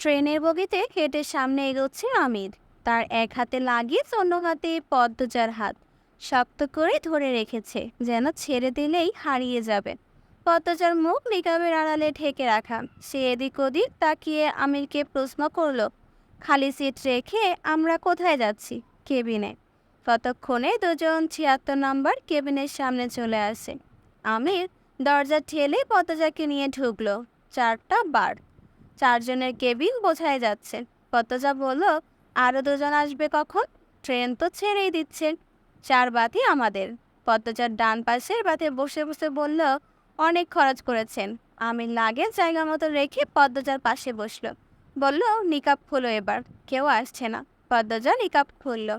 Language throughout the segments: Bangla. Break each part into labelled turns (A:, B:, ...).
A: ট্রেনের বগিতে হেঁটে সামনে এগোচ্ছে আমির। তার এক হাতে লাগেজ অন্য হাতে পদ্মজার হাত শক্ত করে ধরে রেখেছে, যেন ছেড়ে দিলেই হারিয়ে যাবে। পদ্মজার মুখ নিকাবের আড়ালে ঢেকে রাখা, সে এদিক ওদিক তাকিয়ে আমিরকে প্রশ্ন করল, খালি সিট রেখে আমরা কোথায় যাচ্ছি কেবিনে? ততক্ষণে দুজন ছিয়াত্তর নম্বর কেবিনের সামনে চলে আসে। আমির দরজা ঠেলে পদ্মজাকে নিয়ে ঢুকলো, চারটা বার। চারজনের কেবিন বোঝাই যাচ্ছে। পদ্মজা বলল আরও দুজন আসবে কখন? ট্রেন তো ছেড়েই দিচ্ছে। চার বাতি আমাদের। পদ্মজার ডান পাশের বাতে বসে বসে বলল, অনেক খরচ করেছেন। আমি লাগে জায়গা মতো রেখে পদ্মজার পাশে বসল। বলল নিকাপ খুলো এবার। কেউ আসছে না। পদ্মজা নিকাপ খুলল।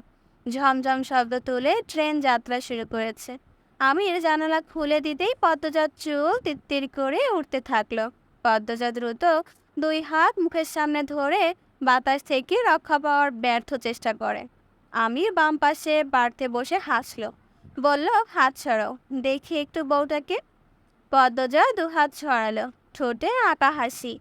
A: ঝমঝম শব্দ তুলে ট্রেন যাত্রা শুরু করেছে। আমির জানালা খুলে দিতেই পদ্মজার চুল তিত্তির করে উঠতে থাকল। পদ্মজা দ্রুত দুই হাত মুখের সামনে ধরে বাতাস থেকে রক্ষা পাওয়ার ব্যর্থ চেষ্টা করে। আমির বাম পাশে বাড়তে বসে হাসলো। বলল, হাত ছড়াও দেখি একটু বউটাকে। পদ্মজা দু হাত ছড়ালো ঠোঁটে আঁকা হাসি।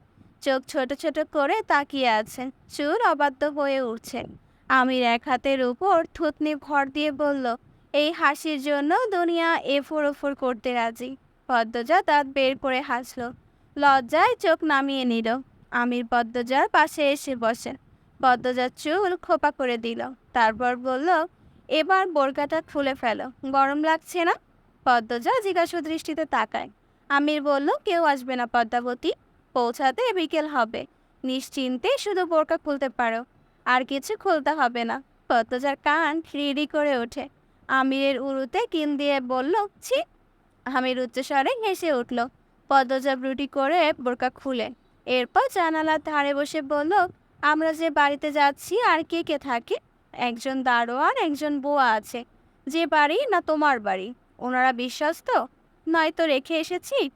A: চোখ ছোট ছোট করে তাকিয়ে আছে। চুল অবাধ্য হয়ে উঠছে। আমির এক হাতের উপর থুতনি ভর দিয়ে বলল, এই হাসির জন্য দুনিয়া এফোর ওফোর করতে রাজি। পদ্মজা দাঁত বের করে হাসলো। লজ্জায় চোখ নামিয়ে নিল। আমির পদ্মজার পাশে এসে বসে। পদ্মজার চুল খোপা করে দিল। তারপর বলল, এবার বোরকাটা খুলে ফেলো। গরম লাগছে না? পদ্মজা জিজ্ঞাসা দৃষ্টিতে তাকায়। আমির বলল, কেউ আসবে না পদ্মাবতী। পৌঁছাতে বিকেল হবে। নিশ্চিন্তে শুধু বোরকা খুলতে পারো। আর কিছু খুলতে হবে না। পদ্মজার কান রিডি করে ওঠে। আমিরের উরুতে কিন দিয়ে বলল, ছি! আমির উচ্চস্বরে হেসে উঠল পদ্মজা ব্রুটি করে বোরকা খুলে। এরপর জানালার ধারে বসে বলল, আমরা যে বাড়িতে যাচ্ছি, আর কে কে থাকে? একজন দারোয়ান, একজন বুয়া আছে। যে বাড়ি না তোমার বাড়ি? ওনারা বিশ্বস্ত? নয়তো রেখে এসেছি?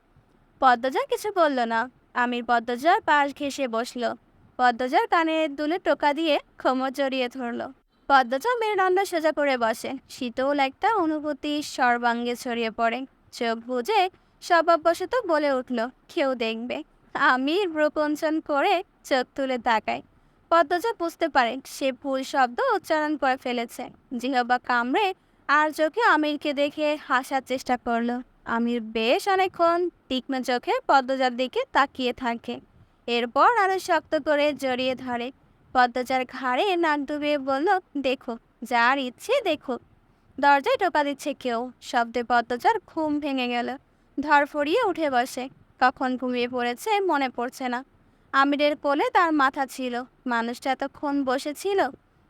A: পদ্মজা কিছু বলল না। আমির পদ্মজার পাশ ঘেসে বসল। পদ্মজার কানে দুলে টোকা দিয়ে খোমর জড়িয়ে ধরলো। পদ্মজা মেরুদণ্ড সোজা করে বসে। শীতল একটা অনুভূতি সর্বাঙ্গে ছড়িয়ে পড়ে। চোখ বুঝে স্বভাববশত বলে উঠল, কেউ দেখবে। আমির ব্রকঞ্চন করে চোখ তুলে তাকায় পদ্মজা বুঝতে পারে সে ভুল শব্দ উচ্চারণ করে ফেলেছে। জিহবা কামড়ে আর চোখে আমিরকে দেখে হাসার চেষ্টা করল। আমির বেশ অনেকক্ষণ তীক্ষ্ণ চোখে পদ্মজার দিকে তাকিয়ে থাকে। এরপর আরও শক্ত করে জড়িয়ে ধরে। পদ্মজার ঘাড়ে নাক ডুবিয়ে বলল, দেখো, যার ইচ্ছে, দেখো। দরজায় টোকা দিচ্ছে কেউ। শব্দে পদ্মজার ঘুম ভেঙে গেল। ধরফড়িয়ে উঠে বসে। কখন ঘুমিয়ে পড়েছে মনে পড়ছে না। আমিরের কোলে তার মাথা ছিল। মানুষটা এতক্ষণ বসেছিল।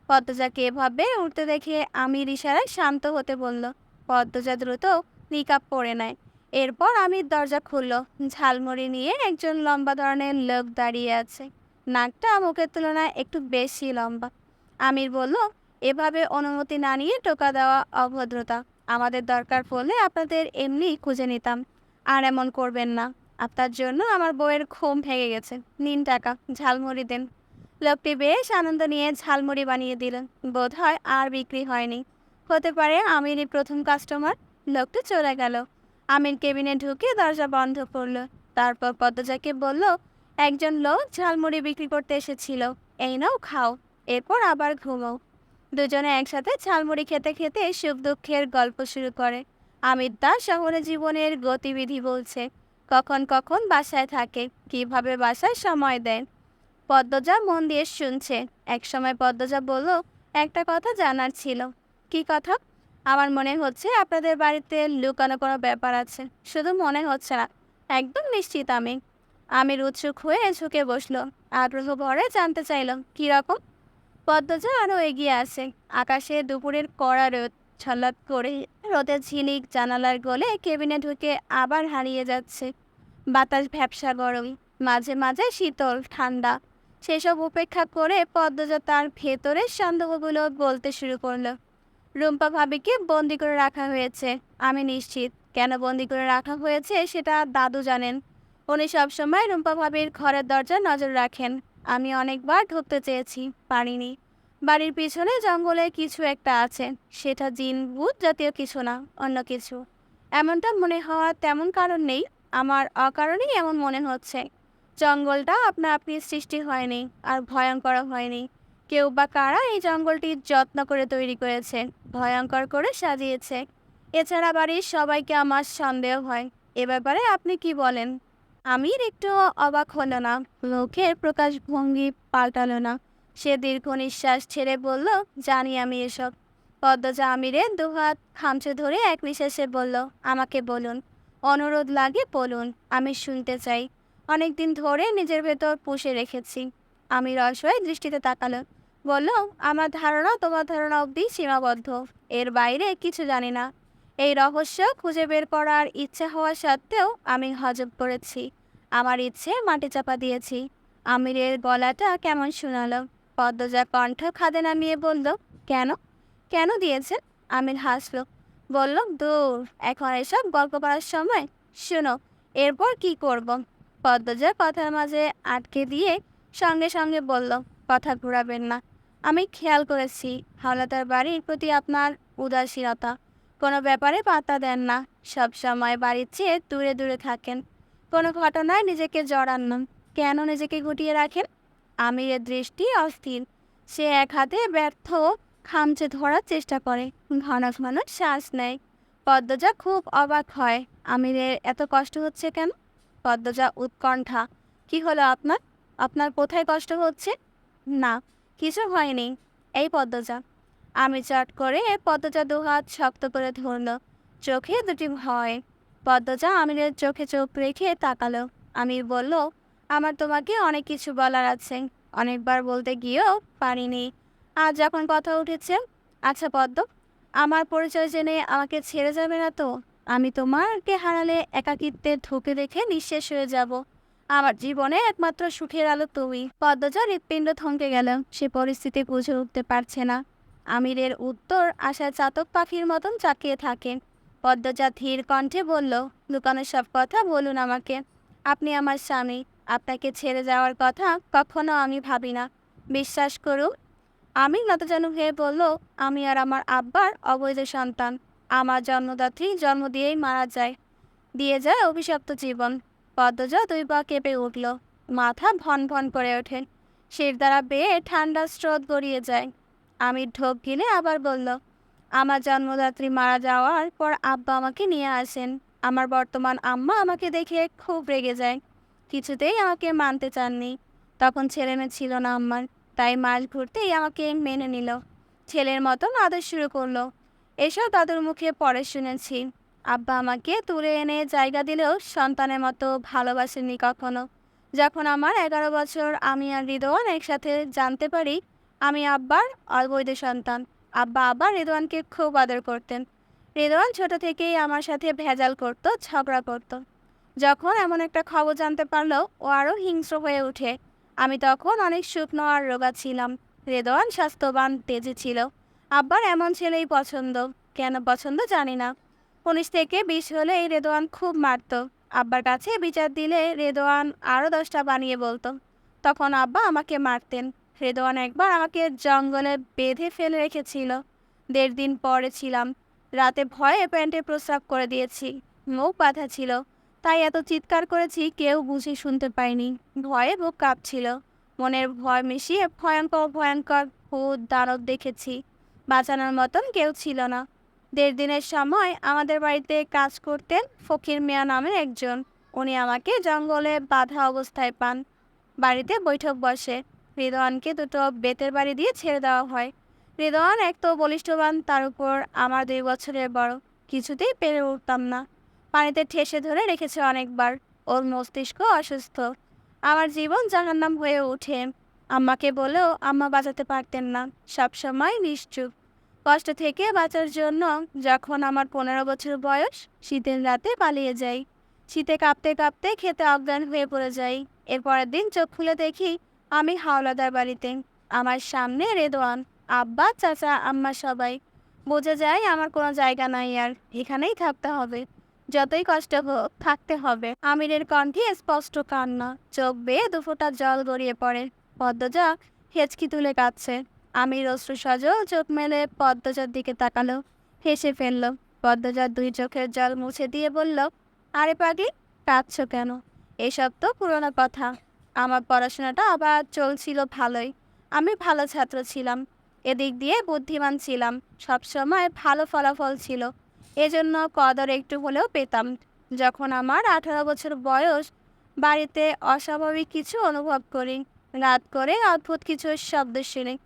A: পদ্মজাকে এভাবে উঠতে দেখে আমির ইশারায় শান্ত হতে বলল, পদ্মজা দ্রুত নিকাপ পরে নেয়। এরপর আমির দরজা খুলল। ঝালমুড়ি নিয়ে একজন লম্বা ধরনের লোক দাঁড়িয়ে আছে। নাকটা মুখের তুলনায় একটু বেশি লম্বা। আমির বলল, এভাবে অনুমতি না নিয়ে টোকা দেওয়া অভদ্রতা। আমাদের দরকার পড়লে আপনাদের এমনি খুঁজে নিতাম। আর এমন করবেন না। আপনার জন্য আমার বউয়ের ঘুম ভেঙে গেছে। নিন টাকা, ঝালমুড়ি দেন। লোকটি বেশ আনন্দ নিয়ে ঝালমুড়ি বানিয়ে দিলেন বোধ হয় আর বিক্রি হয়নি। হতে পারে আমিরই প্রথম কাস্টমার। লোকটি চলে গেল। আমির কেবিনে ঢুকে দরজা বন্ধ করল। তারপর পদ্মজাকে বলল, একজন লোক ঝালমুড়ি বিক্রি করতে এসেছিল। এই নাও খাও। এরপর আবার ঘুমাও দুজনে একসাথে ঝালমুড়ি খেতে খেতে সুখ দুঃখের গল্প শুরু করে। আমির তার শহরে জীবনের গতিবিধি বলছে, কখন কখন বাসায় থাকে, কীভাবে বাসায় সময় দেয়। পদ্মজা মন দিয়ে শুনছে, একসময় পদ্মজা বলল, একটা কথা জানার ছিল। কি কথা? আমার মনে হচ্ছে আপনাদের বাড়িতে লুকানো কোনো ব্যাপার আছে, শুধু মনে হচ্ছে না। একদম নিশ্চিত আমি আমির উৎসুক হয়ে ঝুঁকে বসল, আগ্রহ ভরে জানতে চাইলাম কীরকম পদ্মজা আরও এগিয়ে আসে, আকাশে দুপুরের কড়া রোদ ছল্লাদ করে রোদের ঝিলিক জানালার গলে কেবিনে ঢুকে আবার হারিয়ে যাচ্ছে। বাতাস ভ্যাবসা গরম মাঝে মাঝে শীতল, ঠান্ডা। সেসব উপেক্ষা করে পদ্মজা তার ভেতরের সন্দেহগুলো বলতে শুরু করল। রুম্পা ভাবিকে বন্দি করে রাখা হয়েছে। আমি নিশ্চিত। কেন বন্দি করে রাখা হয়েছে সেটা দাদু জানেন। উনি সবসময় রুম্পা ভাবির ঘরের দরজা নজর রাখেন। আমি অনেকবার ঢুকতে চেয়েছি, পারিনি। বাড়ির পিছনে জঙ্গলে কিছু একটা আছে। সেটা জিন, ভূত জাতীয় কিছু না, অন্য কিছু। এমনটা মনে হওয়ার তেমন কারণ নেই। আমার অকারণেই এমন মনে হচ্ছে। জঙ্গলটা আপনা আপনি সৃষ্টি হয়নি আর ভয়ঙ্কর হয়নি। কেউ বা কারা এই জঙ্গলটি যত্ন করে তৈরি করেছে, ভয়ঙ্কর করে সাজিয়েছে। এছাড়া বাড়ির সবাইকে আমার সন্দেহ হয়। এ ব্যাপারে আপনি কি বলেন? আমির একটু অবাক হলো না। লোকের প্রকাশভঙ্গি পাল্টালো না। সে দীর্ঘ নিঃশ্বাস ছেড়ে বলল, জানি আমি এসব। পদ্মজা আমিরের দুহাত খামচে ধরে এক নিঃশ্বাসে বলল, আমাকে বলুন, অনুরোধ লাগে বলুন, আমি শুনতে চাই। অনেক দিন ধরে নিজের ভেতর পুষে রেখেছি আমি রসয় দৃষ্টিতে তাকালো। বলল, আমার ধারণা তোমার ধারণা অবধি সীমাবদ্ধ। এর বাইরে কিছু জানি না। এই রহস্য খুঁজে বের করার ইচ্ছা হওয়া সত্ত্বেও আমি হজব করেছি। আমার ইচ্ছে মাটি চাপা দিয়েছি। আমিরের গলাটা কেমন শোনালো। পদ্মজা কণ্ঠ খাদে নামিয়ে বলল, কেন? কেন দিয়েছেন? আমির হাসলো, বলল, দূর, এখন এসব গল্প করার সময় শোনো, এরপর কি করব? পদ্মজা কথার মাঝে আটকে দিয়ে সঙ্গে সঙ্গে বলল, কথা ঘুরাবেন না। আমি খেয়াল করেছি, হাওলাদার বাড়ির প্রতি আপনার উদাসীনতা। কোনো ব্যাপারে পাত্তা দেন না, সব সময় বাড়ির চেয়ে দূরে দূরে থাকেন। কোনো ঘটনায় নিজেকে জড়ান না। কেন নিজেকে গুটিয়ে রাখেন? আমিরের দৃষ্টি অস্থির। সে এক হাতে ব্যর্থ খামচে ধরার চেষ্টা করে। ঘন ঘন শ্বাস নেয়। পদ্মজা খুব অবাক হয়। আমিরের এত কষ্ট হচ্ছে কেন? পদ্মজা উৎকণ্ঠা। কি হলো আপনার? আপনার কোথায় কষ্ট হচ্ছে? না, কিছু হয়নি। এই পদ্মজা। আমি চট করে পদ্মজা দুহাত শক্ত করে ধরল। চোখে দুটি ভয়। পদ্মজা আমিরের চোখে চোখ রেখে তাকালো। আমির বলল আমার তোমাকে অনেক কিছু বলার আছে। অনেকবার বলতে গিয়েও পারিনি। আজ যখন কথা উঠেছে আচ্ছা পদ্ম, আমার পরিচয় জেনে আমাকে ছেড়ে যাবে না তো? আমি তোমাকে হারালে একাকিত্বে ঢুকে দেখে নিঃশেষ হয়ে যাব। আমার জীবনে একমাত্র সুখের আলো তুমি। পদ্মজা হৃৎপিণ্ড থমকে গেল। সে পরিস্থিতি বুঝে উঠতে পারছে না। আমিরের উত্তর আশায় চাতক পাখির মতন চাকিয়ে থাকে। পদ্মজা ধীর কণ্ঠে বলল লুকানোর সব কথা বলুন আমাকে। আপনি আমার স্বামী। আপনাকে ছেড়ে যাওয়ার কথা কখনো আমি ভাবি না বিশ্বাস করুন আমি নতজানু হয়ে বলল, আমি আর আমার আব্বার অবৈধ সন্তান। আমার জন্মদাত্রী জন্ম দিয়েই মারা যায়। দিয়ে যায় অভিশপ্ত জীবন। পদ্মজা দুই পা কেঁপে উঠল। মাথা ভন ভন করে ওঠে। শির দ্বারা বেয়ে ঠান্ডা স্রোত গড়িয়ে যায়। আমি ঢোক গিলে আবার বলল, আমার জন্মদাত্রী মারা যাওয়ার পর আব্বা আমাকে নিয়ে আসেন। আমার বর্তমান আম্মা আমাকে দেখে খুব রেগে যায়। কিছুতেই আমাকে মানতে চাননি। তখন ছেলে মেয়ে ছিল না আমার, তাই মাস ঘুরতেই আমাকে মেনে নিল। ছেলের মতন আদর শুরু করল। এসব দাদুর মুখে পরে শুনেছি। আব্বা আমাকে তুলে এনে জায়গা দিলেও সন্তানের মতো ভালোবাসেনি কখনো। যখন আমার এগারো বছর, আমি আর রিদওয়ান একসাথে জানতে পারি, আমি আব্বার অবৈধ সন্তান। আব্বা আবার রেদওয়ানকে খুব আদর করতেন। রেদওয়ান ছোট থেকেই আমার সাথে ভেজাল করতো, ঝগড়া করতো। যখন এমন একটা খবর জানতে পারল ও আরও হিংস্র হয়ে ওঠে। আমি তখন অনেক শুকনো আর রোগা ছিলাম। রেদওয়ান স্বাস্থ্যবান, তেজে ছিল। আব্বার এমন ছেলেই পছন্দ। কেন পছন্দ জানি না। উনিশ থেকে বিশ হলে এই রেদওয়ান খুব মারত। আব্বার কাছে বিচার দিলে রেদোয়ান আরও দশটা বানিয়ে বলতো। তখন আব্বা আমাকে মারতেন। রেদোয়ান একবার আমাকে জঙ্গলে বেঁধে ফেলে রেখেছিল। দেড় দিন পরে ছিলাম। রাতে ভয়ে প্যান্টে প্রস্রাব করে দিয়েছি। মুখ বাঁধা ছিল। তাই এত চিৎকার করেছি কেউ বুঝে শুনতে পায়নি। ভয়ে বুক কাঁপছিল। মনের ভয় মিশিয়ে ভয়ঙ্কর ভয়ঙ্কর ভূত দানব দেখেছি। বাঁচানোর মতন কেউ ছিল না। দেড় দিনের সময় আমাদের বাড়িতে কাজ করতেন ফকির মিয়া নামের একজন। উনি আমাকে জঙ্গলে বাধা অবস্থায় পান। বাড়িতে বৈঠক বসে। হৃদওয়ানকে দুটো বেতের বাড়ি দিয়ে ছেড়ে দেওয়া হয়। হৃদওয়ান এক তো বলিষ্ঠবান, তার উপর আমার দুই বছরের বড়। কিছুতেই পেরে উঠতাম না। পানিতে ঠেসে ধরে রেখেছে অনেকবার। ওর মস্তিষ্ক অসুস্থ। আমার জীবন জাহান্নাম হয়ে ওঠে। আম্মাকে বলেও আম্মা বাঁচাতে পারতেন না। সবসময় নিশ্চুপ। কষ্ট থেকে বাঁচার জন্য যখন আমার পনেরো বছর বয়স, শীতের রাতে পালিয়ে যাই। শীতে কাঁপতে কাঁপতে খেতে অজ্ঞান হয়ে পড়ে যাই। এর পরের দিন চোখ খুলে দেখি আমি হাওলাদার বাড়িতে। আমার সামনে রেদোয়ান, আব্বা, চাচা, আম্মা সবাই। বোঝা যায় আমার কোনো জায়গা নাই আর এখানেই থাকতে হবে। যতই কষ্ট হোক, থাকতে হবে। আমিরের কণ্ঠে স্পষ্ট কান্না, চোখ বেয়ে দুফোঁটা জল গড়িয়ে পড়ে। পদ্মজা হেঁচকি তুলে কাঁদছে। আমির অশ্রু সজল চোখ মেলে পদ্মজার দিকে তাকালো, হেসে ফেলল। পদ্মজার দুই চোখের জল মুছে দিয়ে বলল, আরে পাগি কাঁদছ কেন? এসব তো পুরোনো কথা। আমার পড়াশোনাটা আবার চলছিল ভালোই। আমি ভালো ছাত্র ছিলাম। এদিক দিয়ে বুদ্ধিমান ছিলাম। সবসময় ভালো ফলাফল ছিল। এজন্য কদর একটু হলেও পেতাম। যখন আমার আঠারো বছর বয়স, বাড়িতে অস্বাভাবিক কিছু অনুভব করি। রাত করে অদ্ভুত কিছু শব্দ শুনি।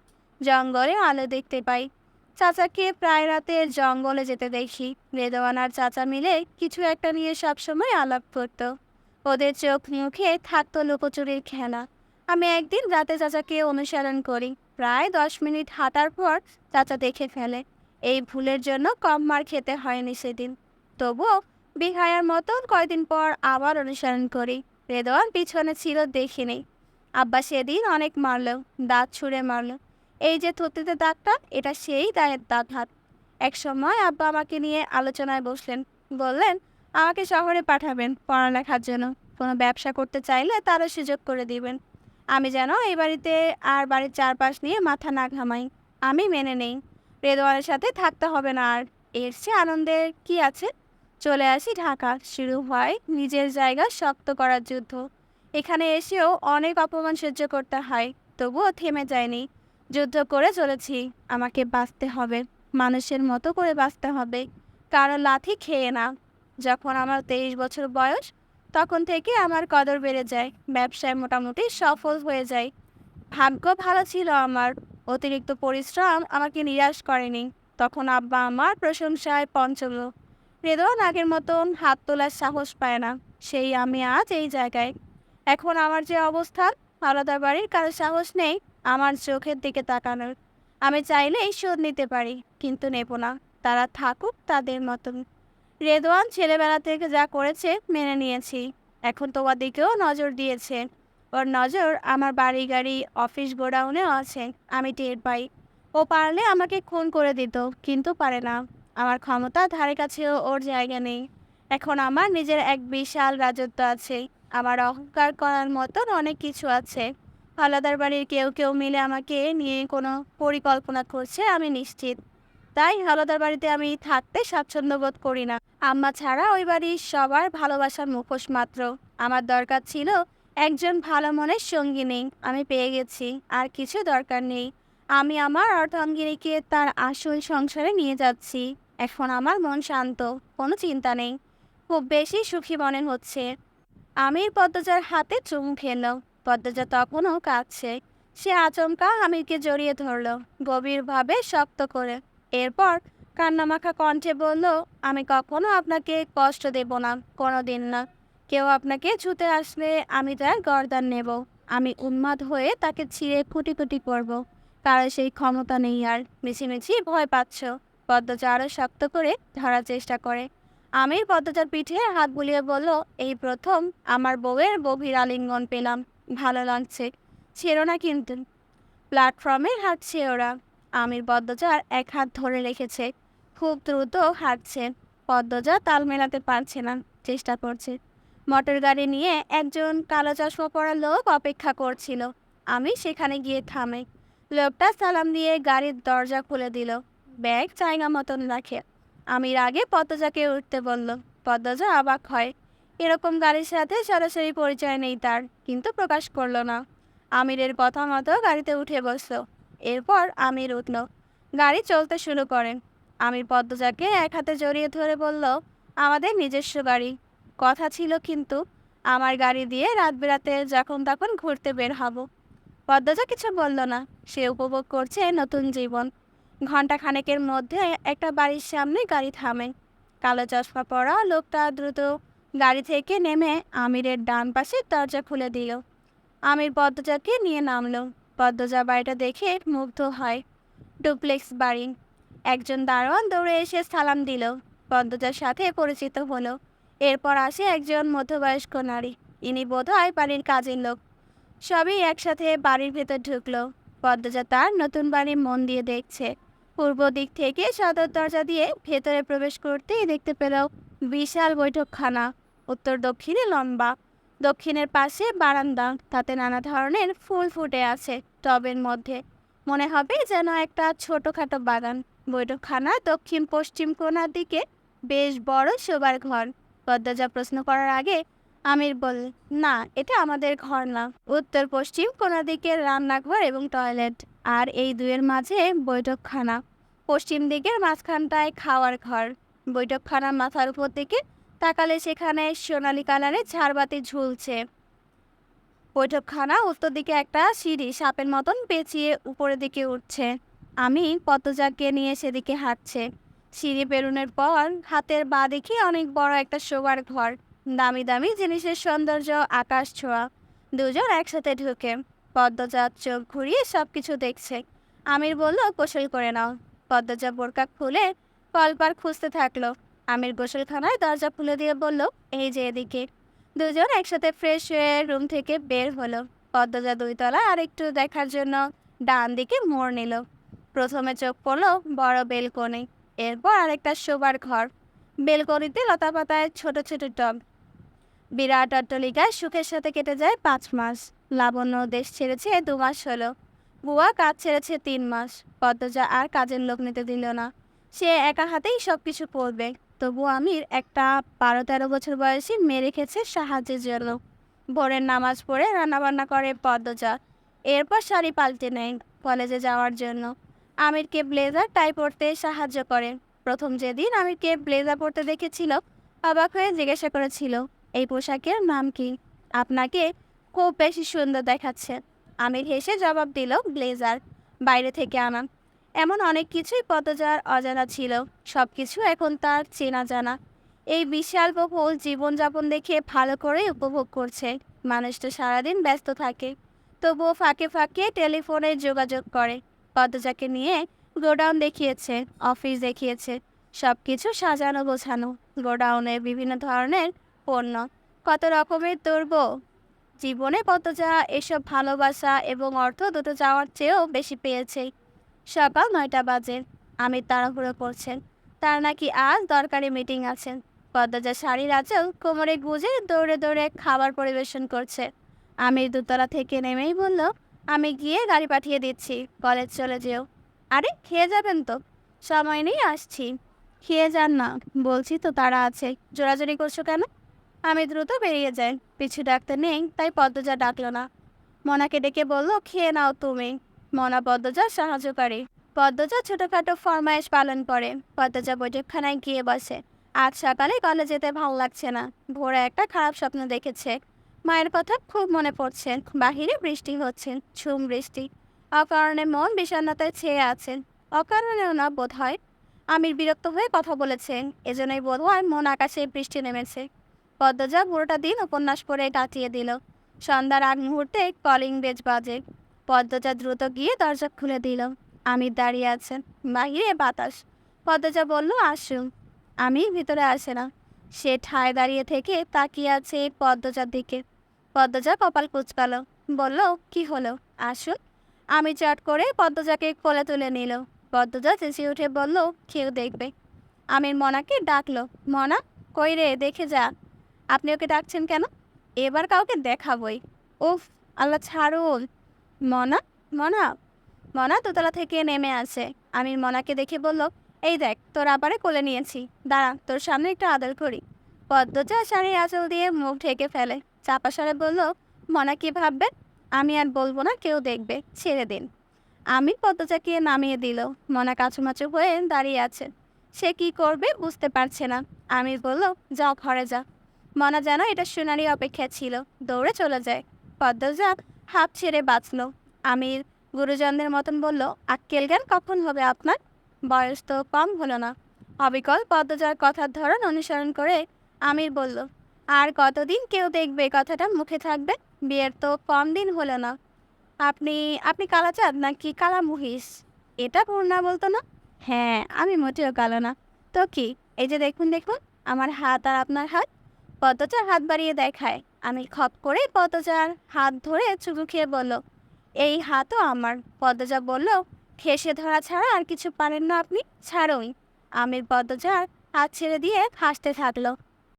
A: জঙ্গলে আলো দেখতে পাই। চাচাকে প্রায় রাতে জঙ্গলে যেতে দেখি। রেদওয়ান আর চাচা মিলে কিছু একটা নিয়ে সবসময় আলাপ করতো। ওদের চোখ মুখে থাকতো লুকোচুরির খেলা। আমি একদিন রাতে চাচাকে অনুসরণ করি। প্রায় দশ মিনিট হাঁটার পর চাচা দেখে ফেলে। এই ভুলের জন্য কম মার খেতে হয়নি সেদিন। তবুও বিহায়ার মতন কয়দিন পর আবার অনুসরণ করি। রেদওয়ান পিছনে ছিল, দেখিনি। আব্বা সেদিন অনেক মারলো, দাঁত ছুঁড়ে মারলো। এই যে থতিতে দাগটা, এটা সেই দায়ের দাগ হাত এক সময় আব্বা আমাকে নিয়ে আলোচনায় বসলেন, বললেন, আমাকে শহরে পাঠাবেন পড়ালেখার জন্য। কোনো ব্যবসা করতে চাইলে তারও সুযোগ করে দিবেন। আমি যেন এই বাড়িতে আর বাড়ির চারপাশ নিয়ে মাথা না ঘামাই। আমি মেনে নেই। রেদওয়ানের সাথে থাকতে হবে না। আর এর চেয়ে আনন্দের কি আছে? চলে আসি ঢাকা। শুরু হয় নিজের জায়গা শক্ত করার যুদ্ধ। এখানে এসেও অনেক অপমান সহ্য করতে হয়, তবুও থেমে যায়নি। যুদ্ধ করে চলেছি, আমাকে বাঁচতে হবে, মানুষের মতো করে বাঁচতে হবে, কারও লাথি খেয়ে না। যখন আমার তেইশ বছর বয়স, তখন থেকে আমার কদর বেড়ে যায়, ব্যবসায় মোটামুটি সফল হয়ে যায়। ভাগ্য ভালো ছিল আমার অতিরিক্ত পরিশ্রম আমাকে নিরাশ করেনি। তখন আব্বা আমার প্রশংসায় পঞ্চম। রেদন আগের মতন হাত তোলার সাহস পায় না। সেই আমি আজ এই জায়গায়। এখন আমার যে অবস্থান আলাদা বাড়ির কারও সাহস নেই আমার চোখের দিকে তাকানোর। আমি চাইলেই শোধ নিতে পারি, কিন্তু নেব না। তারা থাকুক তাদের মতন। রেদোয়ান ছেলেবেলা থেকে যা করেছে, মেনে নিয়েছি। এখন তোমার দিকেও নজর দিয়েছে। ওর নজর আমার বাড়ি গাড়ি অফিস গোডাউনেও আছে, আমি টের পাই। ও পারলে আমাকে খুন করে দিত, কিন্তু পারে না। আমার ক্ষমতা ধারে কাছেও ওর জায়গা নেই। এখন আমার নিজের এক বিশাল রাজত্ব আছে। আমার অহংকার করার মতন অনেক কিছু আছে। হালাদার বাড়ির কেউ কেউ মিলে আমাকে নিয়ে কোনো পরিকল্পনা করছে, আমি নিশ্চিত। তাই হালাদার বাড়িতে আমি থাকতে স্বাচ্ছন্দ্য বোধ করি না। আম্মা ছাড়া ওই বাড়ির সবার ভালোবাসার মুখোশ মাত্র। আমার দরকার ছিল একজন ভালো মনের সঙ্গিনী আমি পেয়ে গেছি, আর কিছু দরকার নেই। আমি আমার অর্ধাঙ্গিনীকে তার আসল সংসারে নিয়ে যাচ্ছি। এখন আমার মন শান্ত, কোনো চিন্তা নেই। খুব বেশি সুখী মনে হচ্ছে। আমির পদ্মজার হাতে চুমু খেল। পদ্মজা তখনও কাঁদছে। সে আচমকা আমিরকে জড়িয়ে ধরল, গভীরভাবে শক্ত করে। এরপর কান্নামাখা কণ্ঠে বলল, আমি কখনো আপনাকে কষ্ট দেব না কোনো দিন না। কেউ আপনাকে ছুতে আসলে আমি তার গর্দান নেব। আমি উন্মাদ হয়ে তাকে ছিঁড়ে কুটি কুটি করব। কারও সেই ক্ষমতা নেই আর মিছিমিছি ভয় পাচ্ছ। পদ্মজা আরও শক্ত করে ধরার চেষ্টা করে। আমির পদ্মজার পিঠে হাত বুলিয়ে বলল, এই প্রথম আমার বউয়ের গভীর আলিঙ্গন পেলাম। ভালো লাগছে। ছেড়ো না কিন্তু। প্ল্যাটফর্মে হাঁটছে ওরা। আমির পদ্মজার এক হাত ধরে রেখেছে। খুব দ্রুত হাঁটছে। পদ্মজা তাল মেলাতে পারছে না। চেষ্টা করছে। মোটর গাড়ি নিয়ে একজন কালো চশমা পরা লোক অপেক্ষা করছিল। আমি সেখানে গিয়ে থামে। লোকটা সালাম দিয়ে গাড়ির দরজা খুলে দিল। ব্যাগ চাইনা মতন রাখে। আমির আগে পদ্মজাকে উঠতে বলল, পদ্মজা অবাক হয়। এরকম গাড়ির সাথে সরাসরি পরিচয় নেই তার, কিন্তু প্রকাশ করল না। আমিরের কথা মতো গাড়িতে উঠে বসল। এরপর আমির উঠল। গাড়ি চলতে শুরু করেন। আমির পদ্মজাকে এক হাতে জড়িয়ে ধরে বলল, আমাদের নিজস্ব গাড়ি। কথা ছিল কিন্তু আমার গাড়ি দিয়ে রাত বেরাতে যখন তখন ঘুরতে বের হব। পদ্মজা কিছু বলল না। সে উপভোগ করছে নতুন জীবন। ঘণ্টা খানেকের মধ্যে একটা বাড়ির সামনে গাড়ি থামে। কালো চশমা পরা লোকটা দ্রুত গাড়ি থেকে নেমে আমিরের ডান পাশে দরজা খুলে দিল। আমির পদ্মজাকে নিয়ে নামলো। পদ্মজা বাড়িটা দেখে মুগ্ধ হয়। ডুপ্লেক্স বাড়ি। একজন দারোয়ান দৌড়ে এসে সালাম দিল। পদ্মজার সাথে পরিচিত হলো। এরপর আসে একজন মধ্যবয়স্ক নারী। ইনি বোধহয় বাড়ির কাজের লোক। সবই একসাথে বাড়ির ভেতর ঢুকলো। পদ্মজা তার নতুন বাড়ি মন দিয়ে দেখছে। পূর্ব দিক থেকে সদর দরজা দিয়ে ভেতরে প্রবেশ করতেই দেখতে পেল বিশাল বৈঠকখানা। উত্তর দক্ষিণে লম্বা। দক্ষিণের পাশে বারান্দা। তাতে নানা ধরনের ফুল ফুটে আছে টবের মধ্যে। মনে হবে যেন একটা ছোটোখাটো বাগান। বৈঠকখানা দক্ষিণ পশ্চিম কোণার দিকে বেশ বড় শোবার ঘর। পদ্মজা প্রশ্ন করার আগে আমির বলল, না, এটা আমাদের ঘর না। উত্তর পশ্চিম কোনা দিকে রান্নাঘর এবং টয়লেট। আর এই দুয়ের মাঝে বৈঠকখানা। পশ্চিম দিকের মাঝখানটায় খাওয়ার ঘর। বৈঠকখানার মাথার উপর দিকে তাকালে সেখানে সোনালি কালারের ঝাড়বাতি ঝুলছে। বৈঠকখানা উত্তর দিকে একটা সিঁড়ি সাপের মতন পেঁচিয়ে উপরের দিকে উঠছে। আমি পদ্মজাকে নিয়ে সেদিকে হাঁটছে। সিঁড়ি বেরোনোর পর হাতের বা দেখি অনেক বড় একটা শোবার ঘর। দামি দামি জিনিসের সৌন্দর্য, আকাশ ছোঁয়া, দুজন একসাথে ঢুকে পদ্মজা চোখ ঘুরিয়ে সব কিছু দেখছে। আমির বলল, গোসল করে নাও। পদ্মজা বোরকা খুলে কলপার খুঁজতে থাকল। আমির গোসলখানায় দরজা খুলে দিয়ে বলল, এই যে এদিকে। দুজন একসাথে ফ্রেশ হয়ে রুম থেকে বের হলো। পদ্মজা দুইতলা আর একটু দেখার জন্য ডান দিকে মোড় নিল। প্রথমে চোখ পড়ল বড় বেলকনি। এরপর আরেকটা শোবার ঘর। বেলকনিতে লতা পাতায় ছোট ছোট টব। বিরাট অট্টলিকায় সুখের সাথে কেটে যায় পাঁচ মাস। লাবণ্য দেশ ছেড়েছে দু মাস হলো। বুয়া কাজ ছেড়েছে তিন মাস। পদ্মজা আর কাজের লোক নিতে দিল না। সে একা হাতেই সব কিছু করবে। তবু আমির একটা বারো তেরো বছর বয়সী মেয়ে রেখেছে সাহায্যের জন্য। ভোরের নামাজ পড়ে রান্নাবান্না করে পদ্মজা। এরপর শাড়ি পাল্টে নেয় কলেজে যাওয়ার জন্য। আমিরকে ব্লেজার টাই পরতে সাহায্য করে। প্রথম যেদিন আমিরকে ব্লেজার পরতে দেখেছিল, অবাক হয়ে জিজ্ঞাসা করেছিল, এই পোশাকের নাম কি? আপনাকে খুব বেশি সুন্দর দেখাচ্ছে। আমির হেসে জবাব দিল, ব্লেজার, বাইরে থেকে আনা। এমন অনেক কিছুই পদজার অজানা ছিল সব কিছু এখন তার চেনা জানা। এই বিশাল বহুল জীবনযাপন দেখে ভালো করে উপভোগ করছে, মানুষটা সারাদিন ব্যস্ত থাকে, তবুও ফাঁকে ফাঁকে টেলিফোনে যোগাযোগ করে। পদ্মজাকে নিয়ে গোডাউন দেখিয়েছে, অফিস দেখিয়েছে সব কিছু সাজানো গোছানো, গোডাউনে বিভিন্ন ধরনের পণ্য, কত রকমের দ্রব্য। জীবনে পদ্মজা এসব ভালোবাসা এবং অর্থ দুটো যাওয়ার চেয়েও বেশি পেয়েছে। সকাল নয়টা বাজে আমি তাড়াহুড়ো করছেন। তার নাকি আজ দরকারি মিটিং আছে। পদ্মজা শাড়ির আঁচল কোমরে গুজে দৌড়ে দৌড়ে খাবার পরিবেশন করছে। আমি দুতলা থেকে নেমেই বলল আমি গিয়ে গাড়ি পাঠিয়ে দিচ্ছি, কলেজ চলে যেও। আরে, খেয়ে যাবেন তো? সময় নেই, আসছি। খেয়ে যান না, বলছি তো তারা আছে। জোরাজোরি করছ কেন? আমি দ্রুত বেরিয়ে যাই। পিছু ডাকতে নেই, তাই পদ্মজা ডাকলো না। মনাকে ডেকে বলল, খেয়ে নাও তুমি। মনা পদ্মজা সাহায্যকারী পদ্মজা ছোটোখাটো ফরমায়েশ পালন করে। পদ্মজা বৈঠকখানায় গিয়ে বসে। আজ সকালে কলেজ যেতে ভালো লাগছে না। ভোরে একটা খারাপ স্বপ্ন দেখেছে। মায়ের কথা খুব মনে পড়ছে। বাহিরে বৃষ্টি হচ্ছে, ঝুম বৃষ্টি। অকারণে মন বিষণ্ণতায় ছেয়ে আছেন অকারণেও না, বোধ হয়। আমির বিরক্ত হয়ে কথা বলেছেন, এজন্যই বোধ হয় মন আকাশে বৃষ্টি নেমেছে। পদ্মজা পুরোটা দিন উপন্যাস পড়ে কাটিয়ে দিল। সন্ধ্যার আগ মুহূর্তে কলিং বেজ বাজে। পদ্মজা দ্রুত গিয়ে দরজা খুলে দিল। আমির দাঁড়িয়ে আছেন, বাহিরে বাতাস। পদ্মজা বলল, আসুন। আমি ভিতরে আসে না। সে ঠায় দাঁড়িয়ে থেকে তাকিয়ে আছে পদ্মজার দিকে। পদ্মজা কপাল কুচকালো। বলল, কি হলো? আসুন। আমি চট করে পদ্মজাকে কোলে তুলে নিল। পদ্মজা চেঁচিয়ে উঠে বলল, কেউ দেখবে। আমির মনাকে ডাকলো, মনা, কই রে, দেখে যা। আপনি ওকে ডাকছেন কেন? এবার কাউকে দেখাবই। উফ, আল্লাহ ছাড়ুন। মনা? মনা? মনা দোতলা থেকে নেমে আসে। আমির মনাকে দেখে বলল, এই দেখ, তোর আবারে কোলে নিয়েছি। দাঁড়া, তোর সামনে একটু আদর করি। পদ্মজা শাড়ির আঁচল দিয়ে মুখ ঢেকে ফেলে। চাপা সারে বলল, মনা কি ভাববে? আমি আর বলব না, কেউ দেখবে। ছেড়ে দিন। আমি পদ্মজাকে নামিয়ে দিল। মনা কাছুমাচু হয়ে দাঁড়িয়ে আছে। সে কি করবে বুঝতে পারছে না। আমি বলল, যাও ঘরে যা। মনা যেন এটা সোনারি অপেক্ষা ছিল। দৌড়ে চলে যায়। পদ্মজা হাফ ছেড়ে বাঁচল। আমির গুরুজনদের মতন বলল, আক্কেল জ্ঞান কখন হবে আপনার? বয়স তো কম হলো না। অবিকল পদ্মজার কথার ধরন অনুসরণ করে আমির বলল আর কতদিন কেউ দেখবে কথাটা মুখে থাকবে? বিয়ের তো কম দিন হলো না। আপনি আপনি কালাচাঁদ নাকি কালা মহিষ এটা পূর্ণা বলতো না? হ্যাঁ আমি মোটেও কালো না। তো কি, এই যে দেখুন দেখুন, আমার হাত আর আপনার হাত? পদ্মচার হাত বাড়িয়ে দেখায়। আমি খপ করে পদ্মচার হাত ধরে চুমু খেয়ে বলল, এই হাতও আমার। পদ্মজা বলল খেসে ধরা ছাড়া আর কিছু পারেন না আপনি? ছাড়ুই আমির পদ্মজার হাত ছেড়ে দিয়ে হাসতে থাকল।